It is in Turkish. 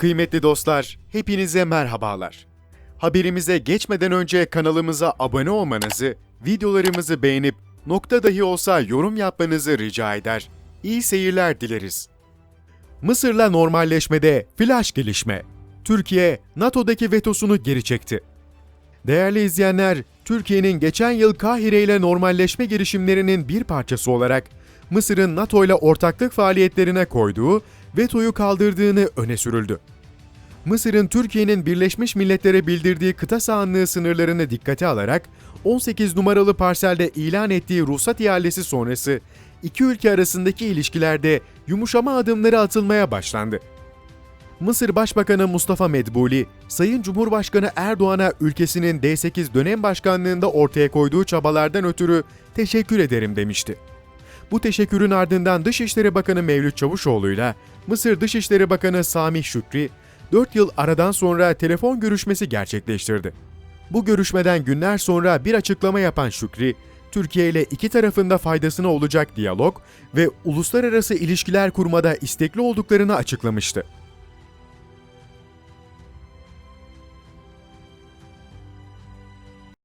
Kıymetli dostlar, hepinize merhabalar. Haberimize geçmeden önce kanalımıza abone olmanızı, videolarımızı beğenip nokta dahi olsa yorum yapmanızı rica eder. İyi seyirler dileriz. Mısır'la normalleşmede flash gelişme. Türkiye, NATO'daki vetosunu geri çekti. Değerli izleyenler, Türkiye'nin geçen yıl Kahire ile normalleşme girişimlerinin bir parçası olarak Mısır'ın NATO ile ortaklık faaliyetlerine koyduğu vetoyu kaldırdığını öne sürüldü. Mısır'ın Türkiye'nin Birleşmiş Milletler'e bildirdiği kıta sahanlığı sınırlarını dikkate alarak 18 numaralı parselde ilan ettiği ruhsat ihalesi sonrası iki ülke arasındaki ilişkilerde yumuşama adımları atılmaya başlandı. Mısır Başbakanı Mustafa Medbuli, Sayın Cumhurbaşkanı Erdoğan'a ülkesinin D8 dönem başkanlığında ortaya koyduğu çabalardan ötürü teşekkür ederim demişti. Bu teşekkürün ardından Dışişleri Bakanı Mevlüt Çavuşoğlu'yla Mısır Dışişleri Bakanı Sami Şükri, 4 yıl aradan sonra telefon görüşmesi gerçekleştirdi. Bu görüşmeden günler sonra bir açıklama yapan Şükri, Türkiye ile iki tarafında faydasına olacak diyalog ve uluslararası ilişkiler kurmada istekli olduklarını açıklamıştı.